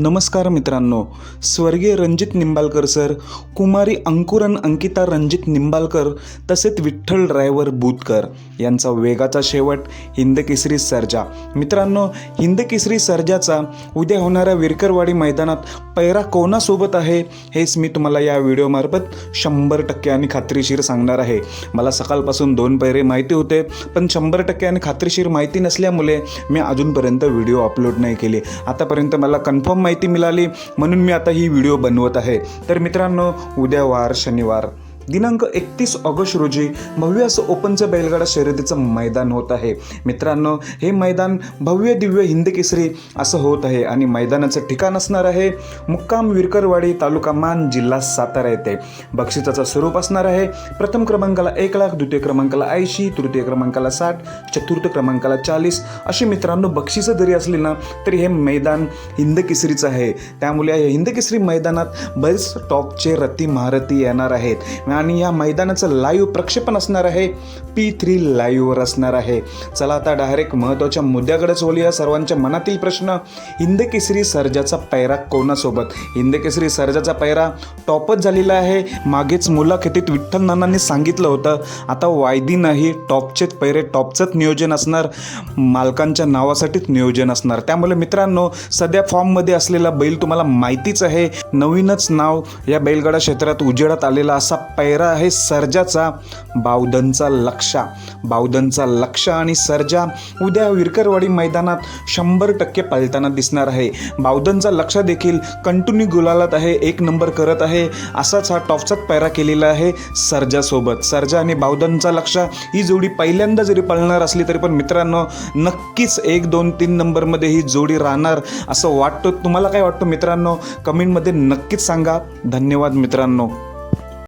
नमस्कार मित्रांनो. स्वर्गीय रणजित निंबाळकर सर कुमारी अंकुरन अंकिता रणजित निंबाळकर तसेच विठ्ठल ड्रायव्हर बुतकर यांचा वेगाचा शेवट हिंद केसरी सर्जा. मित्रांनो हिंद केसरी सर्जाचा उद्या होणाऱ्या विरकरवाडी मैदानात पैरा कोणासोबत आहे हेच मी तुम्हाला या व्हिडिओमार्फत शंभर टक्के आणि खात्रीशीर सांगणार आहे. मला सकाळपासून दोन पैरे माहिती होते पण शंभर टक्के आणि खात्रीशीर माहिती नसल्यामुळे मी अजूनपर्यंत व्हिडिओ अपलोड नाही केले. आतापर्यंत मला कन्फर्म माहिती मिळाली म्हणून मी आता ही व्हिडिओ बनवत आहे. तर मित्रांनो उद्या वार शनिवार. दिनांक एकतीस ऑगस्ट रोजी भव्य असं ओपनचं बैलगाडा शर्यतीचं मैदान होत आहे. मित्रांनो हे मैदान भव्य दिव्य हिंद केसरी असं होत आहे आणि मैदानाचं ठिकाण असणार आहे मुक्काम विरकरवाडी तालुका मान जिल्हा सातारा येथे. बक्षिसाचं स्वरूप असणार आहे प्रथम क्रमांकाला एक लाख द्वितीय क्रमांकाला ऐंशी तृतीय क्रमांकाला साठ चतुर्थ क्रमांकाला चाळीस अशी मित्रांनो बक्षिसं जरी असली ना तरी हे मैदान हिंदकेसरीचं आहे. त्यामुळे या हिंदकेसरी मैदानात बरेच टॉपचे रती महारथी येणार आहेत. आणि या मैदानाचं लाईव्ह प्रक्षेपण असणार आहे. पी थ्री लाईव्हवर असणार आहे. चला आता डायरेक्ट महत्त्वाच्या मुद्द्याकडेच बोलूया सर्वांच्या मनातील प्रश्न. हिंद केसरी सर्जाचा पैरा कोणासोबत? हिंद केसरी सर्जाचा पैरा टॉपच झालेला आहे. मागेच मुलाखतीत विठ्ठल नानांनी सांगितलं होतं. आता वायदी नाही टॉपचेच पैरे टॉपचंच नियोजन असणार. मालकांच्या नावासाठीच नियोजन असणार. त्यामुळे मित्रांनो सध्या फॉर्ममध्ये असलेला बैल तुम्हाला माहितीच आहे. नवीनच नाव या बैलगाडा क्षेत्रात उजेडात आलेला असा पैरा पायरा आहे सर्जाचा बावधनचा लक्षा. बावधनचा लक्षा आणि सर्जा उद्या विरकरवाडी मैदानात शंभर टक्के पालताना दिसणार आहे. बावधनचा लक्षा देखील कंटिन्यू गुलालात आहे एक नंबर करत आहे. असाच हा टॉपचाच पायरा केलेला आहे सर्जासोबत. सर्जा आणि बावधनचा लक्षा ही जोडी पहिल्यांदा जरी पळणार असली तरी पण मित्रांनो नक्कीच एक दोन तीन नंबरमध्ये ही जोडी राहणार असं वाटतं. तुम्हाला काय वाटतं मित्रांनो? कमेंटमध्ये नक्कीच सांगा. धन्यवाद मित्रांनो.